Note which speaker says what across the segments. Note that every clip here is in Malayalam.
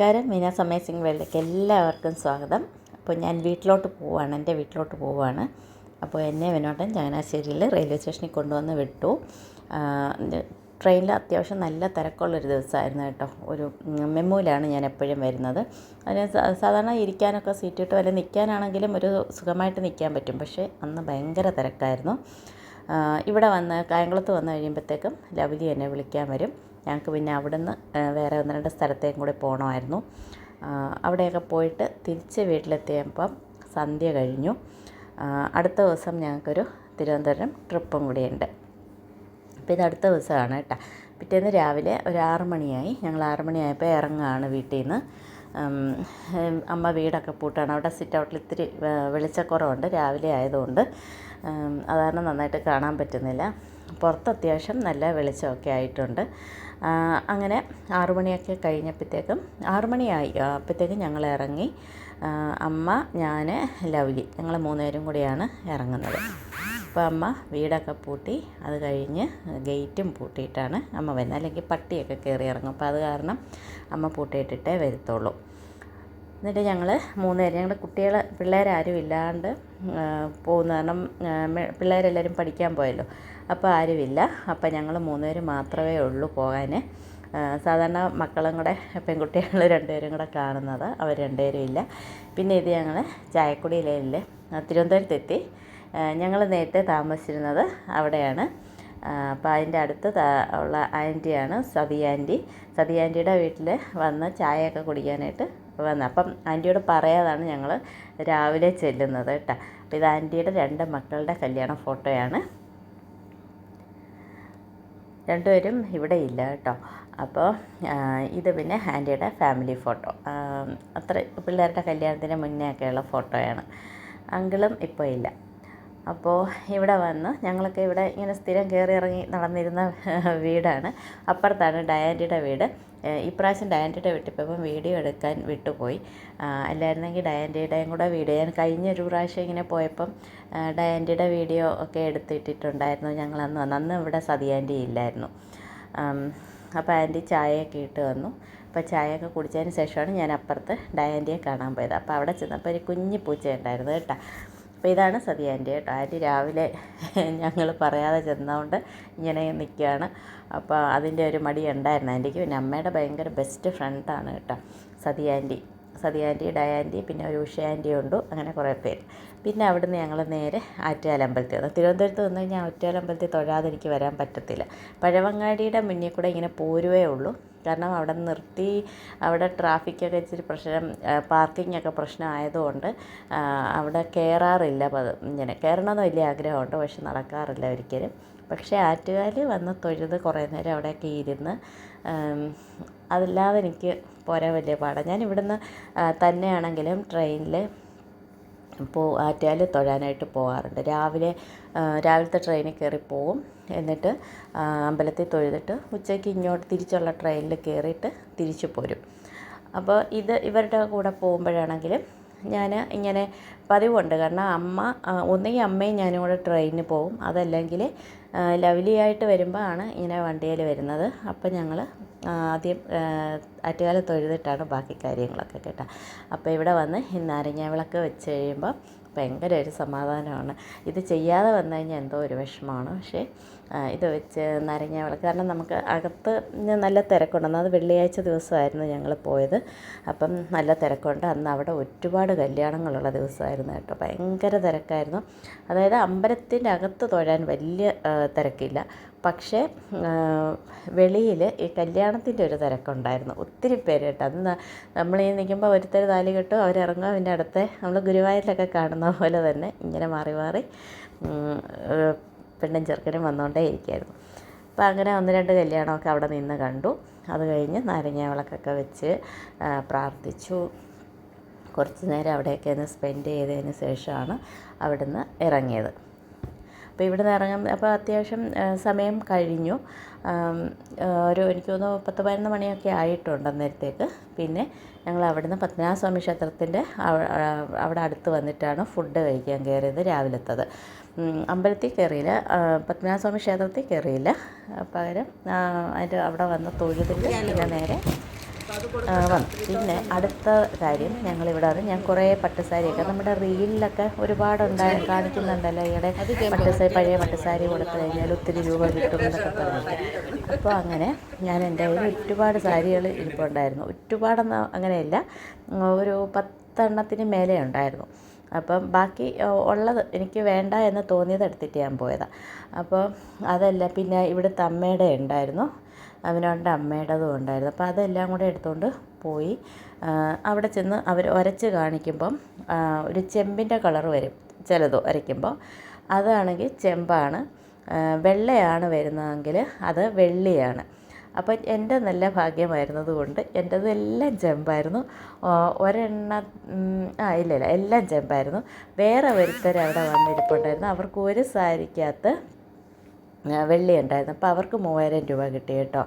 Speaker 1: നമസ്കാരം. മീനാസ് അമേസിംഗ് വേൾഡിലേക്ക് എല്ലാവർക്കും സ്വാഗതം. അപ്പോൾ ഞാൻ വീട്ടിലോട്ട് പോവാണ്. എന്റെ വീട്ടിലോട്ട് പോവാണ്. അപ്പോൾ എന്നെ വിനോട്ടൻ ചങ്ങനാശ്ശേരിയിൽ റെയിൽവേ സ്റ്റേഷനിൽ കൊണ്ടുവന്ന് വിട്ടു. ട്രെയിനിൽ അത്യാവശ്യം നല്ല തിരക്കുള്ളൊരു ദിവസമായിരുന്നു കേട്ടോ. ഒരു മെമ്മൂലാണ് ഞാൻ എപ്പോഴും വരുന്നത്. അതിന് സാധാരണ ഇരിക്കാനൊക്കെ സീറ്റ് ഇട്ട് വല്ല നിൽക്കാനാണെങ്കിലും ഒരു സുഖമായിട്ട് നിൽക്കാൻ പറ്റും. പക്ഷേ അന്ന് ഭയങ്കര തിരക്കായിരുന്നു. ഇവിടെ വന്ന് കായംകുളത്ത് വന്ന് കഴിയുമ്പോഴത്തേക്കും ലവ്ലി എന്നെ വിളിക്കാൻ വരും. ഞങ്ങൾക്ക് പിന്നെ അവിടുന്ന് വേറെ ഒന്ന് രണ്ട് സ്ഥലത്തേക്കും കൂടി പോകണമായിരുന്നു അവിടെയൊക്കെ പോയിട്ട് തിരിച്ച് വീട്ടിലെത്തിയപ്പം സന്ധ്യ കഴിഞ്ഞു. അടുത്ത ദിവസം ഞങ്ങൾക്കൊരു തിരുവനന്തപുരം ട്രിപ്പും കൂടിയുണ്ട്. അപ്പോൾ ഇത് അടുത്ത ദിവസമാണ് കേട്ടോ. പിറ്റേന്ന് രാവിലെ ഒരു ആറ് മണിയായി. ഞങ്ങൾ ആറ് മണിയായപ്പോൾ ഇറങ്ങുകയാണ് വീട്ടിൽ നിന്ന് അമ്മ വീടൊക്കെ പൂട്ടാണ് അവിടെ സിറ്റ് ഔട്ടിൽ ഇത്തിരി വെളിച്ചക്കുറവുണ്ട്. രാവിലെ ആയതുകൊണ്ട് അതാണ് നന്നായിട്ട് കാണാൻ പറ്റുന്നില്ല. പുറത്ത് അത്യാവശ്യം നല്ല വെളിച്ചമൊക്കെ ആയിട്ടുണ്ട്. അങ്ങനെ ആറുമണിയൊക്കെ കഴിഞ്ഞപ്പോഴത്തേക്കും ആറുമണിയായി അപ്പോഴത്തേക്കും ഞങ്ങൾ ഇറങ്ങി. അമ്മ ഞാൻ ലവ്ലി ഞങ്ങൾ മൂന്നുപേരും കൂടിയാണ് ഇറങ്ങുന്നത്. അപ്പോൾ അമ്മ വീടൊക്കെ പൂട്ടി അത് കഴിഞ്ഞ് ഗേറ്റും പൂട്ടിയിട്ടാണ് അമ്മ വരുന്നത്. അല്ലെങ്കിൽ പട്ടിയൊക്കെ കയറി ഇറങ്ങും. അപ്പോൾ അത് കാരണം അമ്മ പൂട്ടിയിട്ടിട്ടേ വരത്തുള്ളൂ. എന്നിട്ട് ഞങ്ങൾ മൂന്നുപേരും ഞങ്ങളുടെ കുട്ടികൾ പിള്ളേരാരും ഇല്ലാണ്ട് പോകുന്ന കാരണം പിള്ളേരെല്ലാവരും പഠിക്കാൻ പോയല്ലോ. അപ്പോൾ ആരുമില്ല അപ്പോൾ ഞങ്ങൾ മൂന്നുപേർ മാത്രമേ ഉള്ളൂ പോകാൻ സാധാരണ മക്കളും കൂടെ പെൺകുട്ടികൾ രണ്ടുപേരും കൂടെ കാണുന്നത്. അവർ രണ്ടുപേരും ഇല്ല. പിന്നെ ഇത് ഞങ്ങൾ ചായക്കുടിയിലെ തിരുവനന്തപുരത്തെത്തി. ഞങ്ങൾ നേരത്തെ താമസിച്ചിരുന്നത് അവിടെയാണ്. അപ്പോൾ അതിന്റെ അടുത്ത് ഉള്ള ആന്റിയാണ് സതി ആന്റി സതി ആന്റിയുടെ വീട്ടിൽ വന്ന് ചായയൊക്കെ കുടിക്കാനായിട്ട് വന്നത് അപ്പം ആന്റിയോട് പറയാതാണ് ഞങ്ങൾ രാവിലെ ചെല്ലുന്നത് കേട്ടോ. അപ്പോൾ ഇത് ആന്റിയുടെ രണ്ട് മക്കളുടെ കല്യാണ ഫോട്ടോയാണ്. രണ്ടുപേരും ഇവിടെ ഇല്ല കേട്ടോ. അപ്പോൾ ഇത് പിന്നെ ആന്റിയുടെ ഫാമിലി ഫോട്ടോ. അത്ര പിള്ളേരുടെ കല്യാണത്തിന് മുന്നേ ഒക്കെയുള്ള ഫോട്ടോയാണ്. അങ്കിളും ഇപ്പോൾ ഇല്ല. അപ്പോൾ ഇവിടെ വന്ന് ഞങ്ങളൊക്കെ ഇവിടെ ഇങ്ങനെ സ്ഥിരം കയറി ഇറങ്ങി നടന്നിരുന്ന വീടാണ്. അപ്പുറത്താണ് ഡയാന്റിയുടെ വീട്. ഇപ്രാവശ്യം ഡയാന്റിയുടെ വീട്ടിൽ വീഡിയോ എടുക്കാൻ വിട്ടുപോയി. അല്ലായിരുന്നെങ്കിൽ ഡയാന്റിയുടെയും കൂടെ വീഡിയോ ഞാൻ കഴിഞ്ഞ ഒരു പ്രാവശ്യം ഇങ്ങനെ പോയപ്പം ഡയാന്റിയുടെ വീഡിയോ ഒക്കെ എടുത്തിട്ടിട്ടുണ്ടായിരുന്നു ഞങ്ങൾ അന്ന് അന്ന് ഇവിടെ സതിയാന്റി ഇല്ലായിരുന്നു. അപ്പോൾ ആന്റി ചായയൊക്കെ ഇട്ട് വന്നു. അപ്പോൾ ചായയൊക്കെ കുടിച്ചതിന് ശേഷമാണ് ഞാൻ അപ്പുറത്ത് ഡയാന്റിയെ കാണാൻ പോയത്. അപ്പോൾ അവിടെ ചെന്നപ്പോൾ ഒരു കുഞ്ഞു പൂച്ച ഉണ്ടായിരുന്നു കേട്ടോ. അപ്പോൾ ഇതാണ് സതി ആന്റി കേട്ടോ. ആന്റി രാവിലെ ഞങ്ങൾ പറയാതെ ചെന്നതുകൊണ്ട് ഇങ്ങനെ നിൽക്കുകയാണ് അപ്പോൾ അതിന്റെ ഒരു മടി ഉണ്ടായിരുന്നു. ആന്റിക്ക് പിന്നെ അമ്മയുടെ ഭയങ്കര ബെസ്റ്റ് ഫ്രണ്ടാണ് കേട്ടോ സതി ആന്റി സതി ആന്റി ഡയാന്റി പിന്നെ ഒരു ഉഷ ആന്റി ഉണ്ട്. അങ്ങനെ കുറേ പേര്. പിന്നെ അവിടുന്ന് ഞങ്ങൾ നേരെ ആറ്റുകാലമ്പലത്തിൽ വന്നു. തിരുവനന്തപുരത്ത് വന്നു കഴിഞ്ഞാൽ ആറ്റുകാലമ്പലത്തിൽ തൊഴാതെ എനിക്ക് വരാൻ പറ്റത്തില്ല. പഴവങ്ങാടിയുടെ മുന്നിൽ കൂടെ ഇങ്ങനെ പോരുവേ ഉള്ളൂ. കാരണം അവിടെ നിർത്തി അവിടെ ട്രാഫിക്കൊക്കെ ഇച്ചിരി പ്രശ്നം പാർക്കിംഗ് ഒക്കെ പ്രശ്നമായതുകൊണ്ട് അവിടെ കയറാറില്ല ഇങ്ങനെ കയറണമെന്ന് വലിയ ആഗ്രഹമുണ്ട് പക്ഷെ നടക്കാറില്ല ഒരിക്കലും. പക്ഷേ ആറ്റുകാൽ വന്ന് തൊഴുത് കുറേ നേരം അവിടെയൊക്കെ ഇരുന്ന് അതല്ലാതെ എനിക്ക് പോരാൻ വലിയ പാടാണ് ഞാൻ ഇവിടുന്ന് തന്നെയാണെങ്കിലും ട്രെയിനിൽ പോ ആറ്റുകാൽ തൊഴാനായിട്ട് പോകാറുണ്ട് രാവിലെ രാവിലത്തെ ട്രെയിനിൽ കയറി പോവും. എന്നിട്ട് അമ്പലത്തിൽ തൊഴുതിട്ട് ഉച്ചയ്ക്ക് ഇങ്ങോട്ട് തിരിച്ചുള്ള ട്രെയിനിൽ കയറിയിട്ട് തിരിച്ചു പോരും. അപ്പോൾ ഇത് ഇവരുടെ കൂടെ പോകുമ്പോഴാണെങ്കിൽ ഞാൻ ഇങ്ങനെ പതിവുണ്ട്. കാരണം അമ്മ ഒന്നുകിൽ അമ്മയും ഞാനും കൂടെ ട്രെയിനിന് പോകും അതല്ലെങ്കിൽ ആ, ലവ്ലി ആയിട്ട് വരുമ്പോൾ ആണ് ഇങ്ങനെ വണ്ടിയിൽ വരുന്നത്. അപ്പം ഞങ്ങൾ ആദ്യം ആറ്റുകാല തൊഴുതിട്ടാണ് ബാക്കി കാര്യങ്ങളൊക്കെ കേട്ടോ. അപ്പോൾ ഇവിടെ വന്ന് ഈ നാരങ്ങ വിളക്ക് വെച്ച് കഴിയുമ്പോൾ ഭയങ്കര ഒരു സമാധാനമാണ്. ഇത് ചെയ്യാതെ വന്നു കഴിഞ്ഞാൽ എന്തോ ഒരു വിഷമമാണ്. പക്ഷേ ഇത് വെച്ച് നാരങ്ങ വിളക്ക്. കാരണം നമുക്ക് അകത്ത് നല്ല തിരക്കുണ്ടെന്ന് അത് വെള്ളിയാഴ്ച ദിവസമായിരുന്നു ഞങ്ങൾ പോയത്. അപ്പം നല്ല തിരക്കുണ്ട്. അന്ന് അവിടെ ഒരുപാട് കല്യാണങ്ങളുള്ള ദിവസമായിരുന്നു കേട്ടോ. ഭയങ്കര തിരക്കായിരുന്നു. അതായത് അമ്പലത്തിന്റെ അകത്ത് തൊഴാൻ വലിയ തിരക്കില്ല. പക്ഷേ വെളിയിൽ ഈ കല്യാണത്തിന്റെ ഒരു തിരക്കുണ്ടായിരുന്നു. ഒത്തിരി പേര് കേട്ടോ. അന്ന് നമ്മൾ ഈ നിൽക്കുമ്പോൾ ഒരുത്തർ താലി കെട്ടും അവരിറങ്ങും. അതിന്റെ അടുത്ത് നമ്മൾ ഗുരുവായൂരിലൊക്കെ കാണുന്ന പോലെ തന്നെ ഇങ്ങനെ മാറി മാറി പെണ്ണും ചെറുക്കനും വന്നുകൊണ്ടേ ഇരിക്കുമായിരുന്നു അപ്പോൾ അങ്ങനെ ഒന്ന് രണ്ട് കല്യാണമൊക്കെ അവിടെ നിന്ന് കണ്ടു. അത് കഴിഞ്ഞ് നാരങ്ങ വിളക്കൊക്കെ വെച്ച് പ്രാർത്ഥിച്ചു. കുറച്ച് നേരം അവിടെയൊക്കെ ഒന്ന് സ്പെൻഡ് ചെയ്തതിന് ശേഷമാണ് അവിടുന്ന് ഇറങ്ങിയത്. അപ്പോൾ ഇവിടെ നിന്ന് ഇറങ്ങാൻ അപ്പോൾ അത്യാവശ്യം സമയം കഴിഞ്ഞു. ഒരു എനിക്ക് തോന്നുന്നു പത്ത് പതിനൊന്ന് മണിയൊക്കെ ആയിട്ടുണ്ട് അന്നേരത്തേക്ക്. പിന്നെ ഞങ്ങൾ അവിടുന്ന് പത്മനാഭസ്വാമി ക്ഷേത്രത്തിന്റെ അവിടെ അടുത്ത് വന്നിട്ടാണ് ഫുഡ് കഴിക്കാൻ കയറിയത് രാവിലത്തത്. അമ്പലത്തിൽ കയറിയില്ല പത്മനാഭ സ്വാമി ക്ഷേത്രത്തിൽ കയറിയില്ല. പകരം അതിന്റെ അവിടെ വന്ന തൊഴുതിൽ നേരെ വന്നു. പിന്നെ അടുത്ത കാര്യം ഞങ്ങളിവിടെ വന്ന് ഞാൻ കുറേ പട്ടുസാരിയൊക്കെ നമ്മുടെ റീലിലൊക്കെ ഒരുപാട് ഉണ്ടായി കാണിക്കുന്നുണ്ടല്ലോ. ഈയിടെ പട്ടുസാരി പഴയ പട്ടുസാരി കൊടുത്തു കഴിഞ്ഞാൽ ഒത്തിരി രൂപ കിട്ടും എന്നൊക്കെ പറഞ്ഞിട്ട്. അപ്പോൾ അങ്ങനെ ഞാൻ എന്റെ കയ്യിൽ ഒരുപാട് സാരികൾ ഇരിപ്പുണ്ടായിരുന്നു. ഒരുപാടെന്ന് അങ്ങനെയല്ല. ഒരു പത്തെണ്ണത്തിന് മേലെ ഉണ്ടായിരുന്നു. അപ്പം ബാക്കി ഉള്ളത് എനിക്ക് വേണ്ട എന്ന് തോന്നിയത് എടുത്തിട്ട് ഞാൻ പോയതാണ് അപ്പോൾ അതല്ല പിന്നെ ഇവിടുത്തെ അമ്മയുടെ ഉണ്ടായിരുന്നു. അവനവന്റെ അമ്മയുടേതും ഉണ്ടായിരുന്നു. അപ്പോൾ അതെല്ലാം കൂടെ എടുത്തുകൊണ്ട് പോയി. അവിടെ ചെന്ന് അവർ ഉരച്ച് കാണിക്കുമ്പം ഒരു ചെമ്പിന്റെ കളർ വരും ചിലത് ഉരയ്ക്കുമ്പോൾ അതാണെങ്കിൽ ചെമ്പാണ്. വെള്ളയാണ് വരുന്നതെങ്കിൽ അത് വെള്ളിയാണ്. അപ്പോൾ എന്റെ നല്ല ഭാഗ്യമായിരുന്നത് കൊണ്ട് എന്റെത് എല്ലാം ചെമ്പായിരുന്നു ആ, ഒരെണ്ണ ആ ഇല്ല ഇല്ല എല്ലാം ജമ്പായിരുന്നു. വേറെ ഒരുത്തർ അവിടെ വന്നിരിപ്പുണ്ടായിരുന്നു. അവർക്ക് ഒരു സാരിക്കകത്ത് വെള്ളി ഉണ്ടായിരുന്നു. അപ്പോൾ അവർക്ക് മൂവായിരം രൂപ കിട്ടി കേട്ടോ.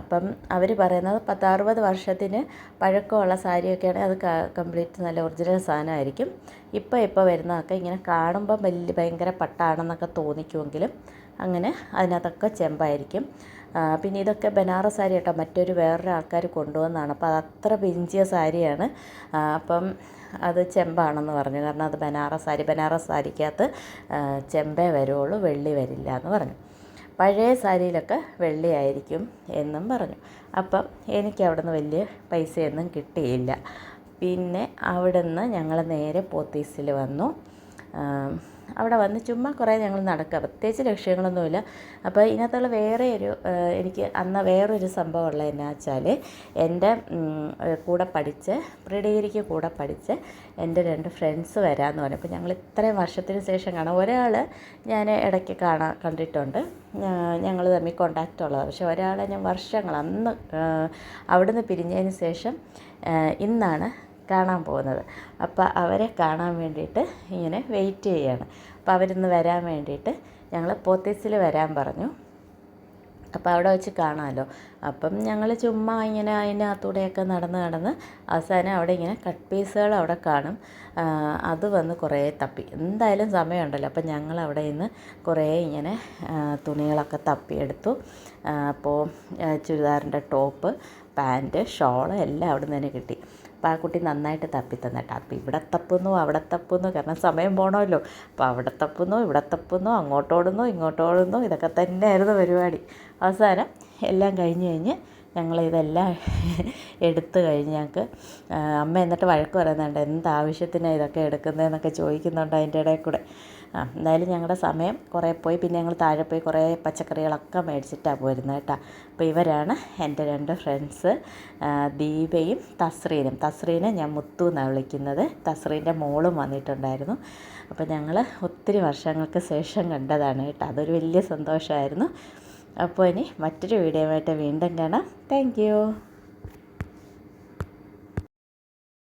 Speaker 1: അപ്പം അവർ പറയുന്നത് പത്താറുപത് വർഷത്തിന് പഴക്കമുള്ള സാരിയൊക്കെ സാരിയൊക്കെയാണെങ്കിൽ അത് കംപ്ലീറ്റ് നല്ല ഒറിജിനൽ സാധനമായിരിക്കും. ഇപ്പോൾ ഇപ്പോൾ വരുന്നതൊക്കെ ഇങ്ങനെ കാണുമ്പോൾ വലിയ ഭയങ്കര പട്ടാണെന്നൊക്കെ തോന്നിക്കുമെങ്കിലും അങ്ങനെ അതിനകത്തൊക്കെ ചെമ്പായിരിക്കും. പിന്നെ ഇതൊക്കെ ബനാറസ് സാരി കേട്ടോ മറ്റൊരു വേറൊരു ആൾക്കാർ കൊണ്ടുവന്നതാണ്. അപ്പോൾ അത് അത്ര പിഞ്ചിയ സാരിയാണ്. അപ്പം അത് ചെമ്പാണെന്ന് പറഞ്ഞു. കാരണം അത് ബനാറസ് സാരി ബനാറസ് സാരിക്കകത്ത് ചെമ്പേ വരുള്ളൂ വെള്ളി വരില്ല എന്ന് പറഞ്ഞു. പഴയ സാരിയിലൊക്കെ വെള്ളിയായിരിക്കും എന്നും പറഞ്ഞു. അപ്പം എനിക്ക് അവിടെ നിന്ന് വലിയ പൈസയൊന്നും കിട്ടിയില്ല. പിന്നെ അവിടെ നിന്ന് ഞങ്ങൾ നേരെ പോത്തീസിൽ വന്നു. അവിടെ വന്ന് ചുമ്മാ കുറേ ഞങ്ങൾ നടക്കുക. പ്രത്യേകിച്ച് ലക്ഷ്യങ്ങളൊന്നുമില്ല. അപ്പോൾ ഇതിനകത്തുള്ള വേറെ ഒരു എനിക്ക് അന്ന് വേറൊരു സംഭവം ഉള്ളത് എന്നാ വെച്ചാൽ എന്റെ കൂടെ പഠിച്ച് പ്രീ ഡിഗ്രിക്ക് കൂടെ പഠിച്ച് എന്റെ രണ്ട് ഫ്രണ്ട്സ് വരാമെന്ന് പറഞ്ഞു. അപ്പോൾ ഞങ്ങൾ ഇത്രയും വർഷത്തിന് ശേഷം കാണാം. ഒരാൾ ഞാൻ ഇടയ്ക്ക് കാണാൻ കണ്ടിട്ടുണ്ട്. ഞങ്ങൾ തമ്മിൽ കോണ്ടാക്റ്റ് ഉള്ളതാണ്. പക്ഷേ ഒരാളെ ഞാൻ വർഷങ്ങൾ അന്ന് അവിടുന്ന് പിരിഞ്ഞതിന് ശേഷം ഇന്നാണ് കാണാൻ പോകുന്നത്. അപ്പോൾ അവരെ കാണാൻ വേണ്ടിയിട്ട് ഇങ്ങനെ വെയിറ്റ് ചെയ്യാണ്. അപ്പോൾ അവരിന്ന് വരാൻ വേണ്ടിയിട്ട് ഞങ്ങൾ പോത്തീസിൽ വരാൻ പറഞ്ഞു. അപ്പോൾ അവിടെ വെച്ച് കാണാമല്ലോ അപ്പം ഞങ്ങൾ ചുമ്മാ ഇങ്ങനെ അതിനകത്തൂടെയൊക്കെ നടന്ന് നടന്ന് അവസാനം അവിടെ ഇങ്ങനെ കട്ട് പീസുകൾ അവിടെ കാണും. അത് വന്ന് കുറേ തപ്പി. എന്തായാലും സമയമുണ്ടല്ലോ. അപ്പം ഞങ്ങൾ അവിടെ നിന്ന് കുറേ ഇങ്ങനെ തുണികളൊക്കെ തപ്പിയെടുത്തു. അപ്പോൾ ചുരിദാറിന്റെ ടോപ്പ് പാന്റ് ഷോൾ എല്ലാം അവിടെ നിന്ന് തന്നെ കിട്ടി. അപ്പോൾ ആ കുട്ടി നന്നായിട്ട് തപ്പി. തന്നിട്ട് അപ്പോൾ ഇവിടെ തപ്പുന്നു അവിടെ തപ്പുന്നു. കാരണം സമയം പോകണമല്ലോ അപ്പോൾ അവിടെ തപ്പുന്നു ഇവിടെ തപ്പുന്നു അങ്ങോട്ടോടുന്നു ഇങ്ങോട്ടോടുന്നു. ഇതൊക്കെ തന്നെയായിരുന്നു പരിപാടി. അവസാനം എല്ലാം കഴിഞ്ഞ് കഴിഞ്ഞ് ഞങ്ങളിതെല്ലാം എടുത്തു കഴിഞ്ഞ് ഞങ്ങൾക്ക് അമ്മ എന്നിട്ട് വഴക്ക് പറയുന്നുണ്ട് എന്താവശ്യത്തിനാണ് ഇതൊക്കെ എടുക്കുന്നതെന്നൊക്കെ ചോദിക്കുന്നുണ്ട് അതിന്റെ ഇടയിൽ കൂടെ. ആ എന്തായാലും ഞങ്ങളുടെ സമയം കുറേ പോയി പിന്നെ ഞങ്ങൾ താഴെ പോയി കുറേ പച്ചക്കറികളൊക്കെ മേടിച്ചിട്ടാണ് പോരുന്നത് കേട്ടോ. അപ്പോൾ ഇവരാണ് എന്റെ രണ്ട് ഫ്രണ്ട്സ് ദീപയും തസ്രീനും. തസ്രീനെ ഞാൻ മുത്തു എന്നാണ് വിളിക്കുന്നത്. തസ്രീന്റെ മോളും വന്നിട്ടുണ്ടായിരുന്നു. അപ്പോൾ ഞങ്ങൾ ഒത്തിരി വർഷങ്ങൾക്ക് ശേഷം കണ്ടതാണ് കേട്ടോ. അതൊരു വലിയ സന്തോഷമായിരുന്നു അപ്പോൾ ഇനി മറ്റൊരു വീഡിയോ ആയിട്ട് വീണ്ടും കാണാം. താങ്ക്